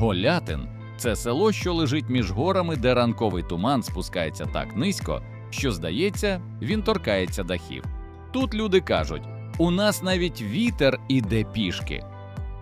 Голятин це село, що лежить між горами, де ранковий туман спускається так низько, що, здається, він торкається дахів. Тут люди кажуть: у нас навіть вітер іде пішки.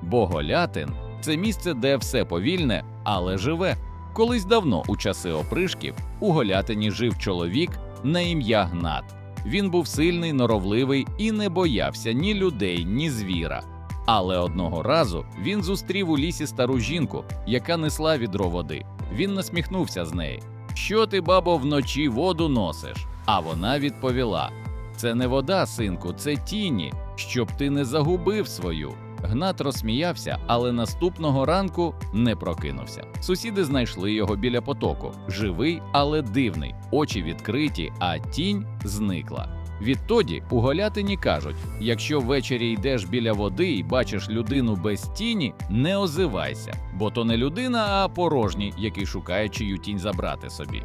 Бо Голятин це місце, де все повільне, але живе. Колись давно, у часи опришків, у Голятині жив чоловік на ім'я Гнат. Він був сильний, норовливий і не боявся ні людей, ні звіра. Але одного разу він зустрів у лісі стару жінку, яка несла відро води. Він насміхнувся з неї. Що ти, бабо, вночі воду носиш? А вона відповіла: Це не вода, синку, це тіні, щоб ти не загубив свою. Гнат розсміявся, але наступного ранку не прокинувся. Сусіди знайшли його біля потоку, живий, але дивний, очі відкриті, а тінь зникла. Відтоді у Голятині кажуть: якщо ввечері йдеш біля води і бачиш людину без тіні, не озивайся, бо то не людина, а порожній, який шукає чию тінь забрати собі.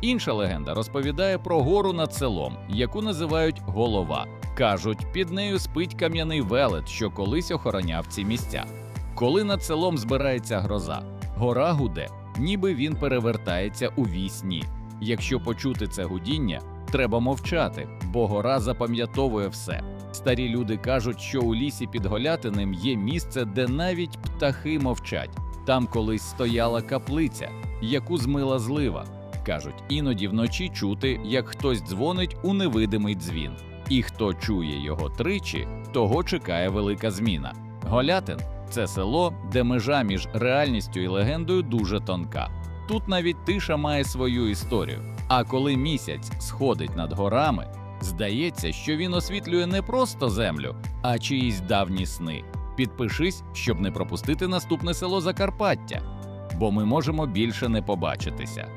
Інша легенда розповідає про гору над селом, яку називають голова. Кажуть, під нею спить кам'яний велет, що колись охороняв ці місця. Коли над селом збирається гроза, гора гуде, ніби він перевертається у вісні. Якщо почути це гудіння, треба мовчати, бо гора запам'ятовує все. Старі люди кажуть, що у лісі під Голятинем є місце, де навіть птахи мовчать. Там колись стояла каплиця, яку змила злива. Кажуть, іноді вночі чути, як хтось дзвонить у невидимий дзвін. І хто чує його тричі, того чекає велика зміна. Голятин це село, де межа між реальністю і легендою дуже тонка. Тут навіть тиша має свою історію. А коли місяць сходить над горами, здається, що він освітлює не просто землю, а чиїсь давні сни. Підпишись, щоб не пропустити наступне село Закарпаття, бо ми можемо більше не побачитися.